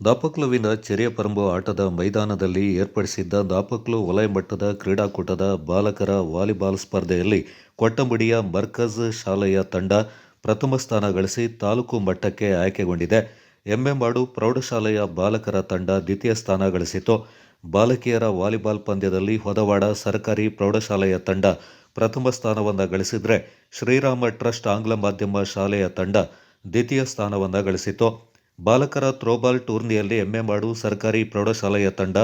ದಾಪಕ್ಲುವಿನ ಚೆರಿಯಪರಂಬು ಆಟದ ಮೈದಾನದಲ್ಲಿ ಏರ್ಪಡಿಸಿದ್ದ ದಾಪಕ್ಲು ವಲಯ ಮಟ್ಟದ ಕ್ರೀಡಾಕೂಟದ ಬಾಲಕರ ವಾಲಿಬಾಲ್ ಸ್ಪರ್ಧೆಯಲ್ಲಿ ಕೊಟ್ಟಂಬಡಿಯ ಮರ್ಕಜ್ ಶಾಲೆಯ ತಂಡ ಪ್ರಥಮ ಸ್ಥಾನ ಗಳಿಸಿ ತಾಲೂಕು ಮಟ್ಟಕ್ಕೆ ಆಯ್ಕೆಗೊಂಡಿದೆ. ಎಂಎಂಬಾಡು ಪ್ರೌಢಶಾಲೆಯ ಬಾಲಕರ ತಂಡ ದ್ವಿತೀಯ ಸ್ಥಾನ ಗಳಿಸಿತು ಬಾಲಕಿಯರ ವಾಲಿಬಾಲ್ ಪಂದ್ಯದಲ್ಲಿ ಹೊದವಾಡ ಸರ್ಕಾರಿ ಪ್ರೌಢಶಾಲೆಯ ತಂಡ ಪ್ರಥಮ ಸ್ಥಾನವನ್ನು ಗಳಿಸಿದರೆ ಶ್ರೀರಾಮ ಟ್ರಸ್ಟ್ ಆಂಗ್ಲ ಮಾಧ್ಯಮ ಶಾಲೆಯ ತಂಡ ದ್ವಿತೀಯ ಸ್ಥಾನವನ್ನು ಗಳಿಸಿತು ಬಾಲಕರ ಥ್ರೋಬಾಲ್ ಟೂರ್ನಿಯಲ್ಲಿ ಎಮ್ಮೆಮಾಡು ಸರ್ಕಾರಿ ಪ್ರೌಢಶಾಲೆಯ ತಂಡ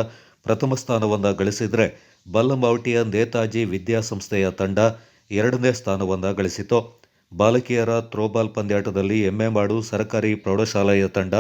ಪ್ರಥಮ ಸ್ಥಾನವನ್ನು ಗಳಿಸಿದರೆ ಬಲ್ಲಮಾವಟಿಯ ನೇತಾಜಿ ವಿದ್ಯಾಸಂಸ್ಥೆಯ ತಂಡ ಎರಡನೇ ಸ್ಥಾನವನ್ನು ಗಳಿಸಿತು ಬಾಲಕಿಯರ ಥ್ರೋಬಾಲ್ ಪಂದ್ಯಾಟದಲ್ಲಿ ಎಮ್ಮೆಮಾಡು ಸರ್ಕಾರಿ ಪ್ರೌಢಶಾಲೆಯ ತಂಡ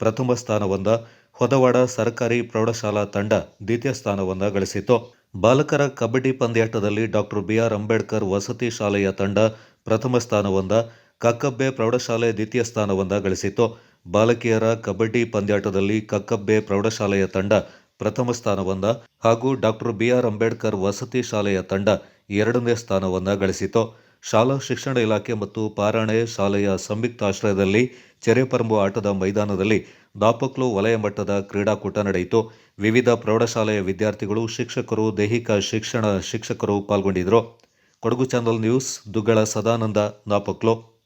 ಪ್ರಥಮ ಸ್ಥಾನವನ್ನು, ಹೊದವಾಡ ಸರ್ಕಾರಿ ಪ್ರೌಢಶಾಲಾ ತಂಡ ದ್ವಿತೀಯ ಸ್ಥಾನವನ್ನು ಗಳಿಸಿತು ಬಾಲಕರ ಕಬಡ್ಡಿ ಪಂದ್ಯಾಟದಲ್ಲಿ ಡಾಕ್ಟರ್ ಬಿಆರ್ ಅಂಬೇಡ್ಕರ್ ವಸತಿ ಶಾಲೆಯ ತಂಡ ಪ್ರಥಮ ಸ್ಥಾನವನ್ನು, ಕಕ್ಕಬ್ಬೆ ಪ್ರೌಢಶಾಲೆ ದ್ವಿತೀಯ ಸ್ಥಾನವನ್ನು ಗಳಿಸಿತು ಬಾಲಕಿಯರ ಕಬಡ್ಡಿ ಪಂದ್ಯಾಟದಲ್ಲಿ ಕಕ್ಕಬ್ಬೆ ಪ್ರೌಢಶಾಲೆಯ ತಂಡ ಪ್ರಥಮ ಸ್ಥಾನವನ್ನ ಹಾಗೂ ಡಾಕ್ಟರ್ ಬಿಆರ್ ಅಂಬೇಡ್ಕರ್ ವಸತಿ ಶಾಲೆಯ ತಂಡ ಎರಡನೇ ಸ್ಥಾನವನ್ನ ಗಳಿಸಿತು. ಶಾಲಾ ಶಿಕ್ಷಣ ಇಲಾಖೆ ಮತ್ತು ಪಾರಾಣೆ ಶಾಲೆಯ ಸಂಯುಕ್ತಾಶ್ರಯದಲ್ಲಿ ಚೆರೆಪರಂಬು ಆಟದ ಮೈದಾನದಲ್ಲಿ ದಾಪಕ್ಲು ವಲಯ ಮಟ್ಟದ ಕ್ರೀಡಾಕೂಟ ನಡೆಯಿತು. ವಿವಿಧ ಪ್ರೌಢಶಾಲೆಯ ವಿದ್ಯಾರ್ಥಿಗಳು, ಶಿಕ್ಷಕರು, ದೈಹಿಕ ಶಿಕ್ಷಣ ಶಿಕ್ಷಕರು ಪಾಲ್ಗೊಂಡಿದ್ದರು. Kodagu channel news, Duggala Sadananda, ದಾಪಕ್ಲು.